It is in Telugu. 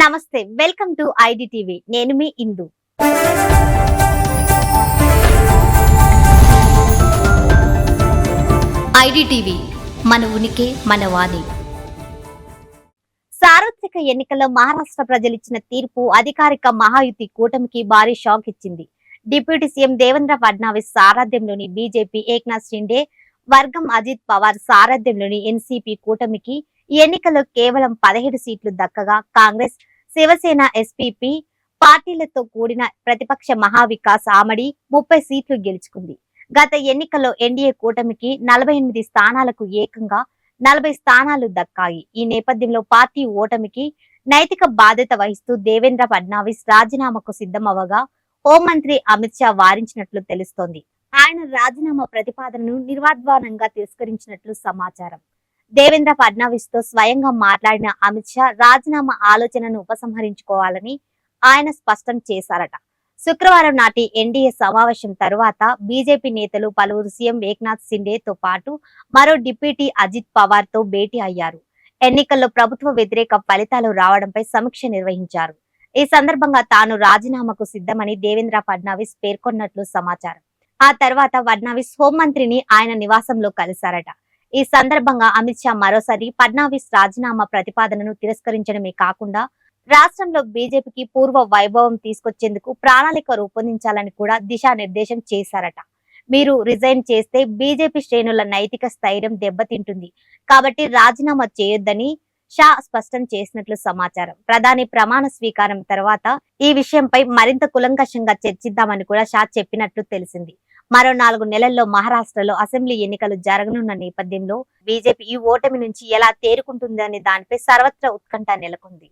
నమస్తే వెల్కమ్ టు ఐడి టీవీ నేను మీ ఇందు. ఐడిటీవీ మన ఉనికి మన వాణి. సార్వత్రిక ఎన్నికల్లో మహారాష్ట్ర ప్రజలిచ్చిన తీర్పు అధికారిక మహాయుతి కూటమికి భారీ షాక్ ఇచ్చింది. డిప్యూటీ సీఎం దేవేంద్ర ఫడ్నావిస్ సారథ్యంలోని బీజేపీ ఏక్నాథ్ షిండే వర్గం అజిత్ పవార్ సారథ్యంలోని ఎన్సీపీ కూటమికి ఎన్నికలో ఎన్నికల్లో కేవలం పదిహేడు సీట్లు దక్కగా కాంగ్రెస్ శివసేన ఎస్పీపీ పార్టీలతో కూడిన ప్రతిపక్ష మహావికాస్ ఆమడి ముప్పై సీట్లు గెలుచుకుంది. గత ఎన్నికల్లో ఎన్డీఏ కూటమికి నలభై ఎనిమిది స్థానాలకు ఏకంగా నలభై స్థానాలు దక్కాయి. ఈ నేపథ్యంలో పార్టీ ఓటమికి నైతిక బాధ్యత వహిస్తూ దేవేంద్ర ఫడ్నావిస్ రాజీనామాకు సిద్ధమవగా హోంమంత్రి అమిత్ షా వారించినట్లు తెలుస్తోంది. ఆయన రాజీనామా ప్రతిపాదనను నిర్వాధ్వానంగా తిరస్కరించినట్లు సమాచారం. దేవేంద్ర ఫడ్నవీస్తో స్వయంగా మాట్లాడిన అమిత్ షా రాజీనామా ఆలోచనను ఉపసంహరించుకోవాలని ఆయన స్పష్టం చేశారట. శుక్రవారం నాటి ఎన్డీఏ సమావేశం తరువాత బీజేపీ నేతలు పలువురు సీఎం ఏక్నాథ్ సిండేతో పాటు మరో డిప్యూటీ అజిత్ పవార్తో భేటీ అయ్యారు. ఎన్నికల్లో ప్రభుత్వ వ్యతిరేక ఫలితాలు రావడంపై సమీక్ష నిర్వహించారు. ఈ సందర్భంగా తాను రాజీనామాకు సిద్ధమని దేవేంద్ర ఫడ్నవీస్ పేర్కొన్నట్లు సమాచారం. ఆ తర్వాత ఫడ్నావిస్ హోంమంత్రిని ఆయన నివాసంలో కలిశారట. ఈ సందర్భంగా అమిత్ షా మరోసారి ఫడ్నావిస్ రాజీనామా ప్రతిపాదనను తిరస్కరించడమే కాకుండా రాష్ట్రంలో బీజేపీకి పూర్వ వైభవం తీసుకొచ్చేందుకు ప్రణాళిక రూపొందించాలని కూడా దిశానిర్దేశం చేశారట. మీరు రిజైన్ చేస్తే బీజేపీ శ్రేణుల నైతిక స్థైర్యం దెబ్బతింటుంది. కాబట్టి రాజీనామా చేయొద్దని షా స్పష్టం చేసినట్లు సమాచారం. ప్రధాని ప్రమాణ స్వీకారం తర్వాత ఈ విషయంపై మరింత కులంకషంగా చర్చిద్దామని కూడా షా చెప్పినట్లు తెలిసింది. మరో నాలుగు నెలల్లో మహారాష్ట్రలో అసెంబ్లీ ఎన్నికలు జరగనున్న నేపథ్యంలో బీజేపీ ఈ ఓటమి నుంచి ఎలా తేరుకుంటుందనే దానిపై సర్వత్రా ఉత్కంఠ నెలకొంది.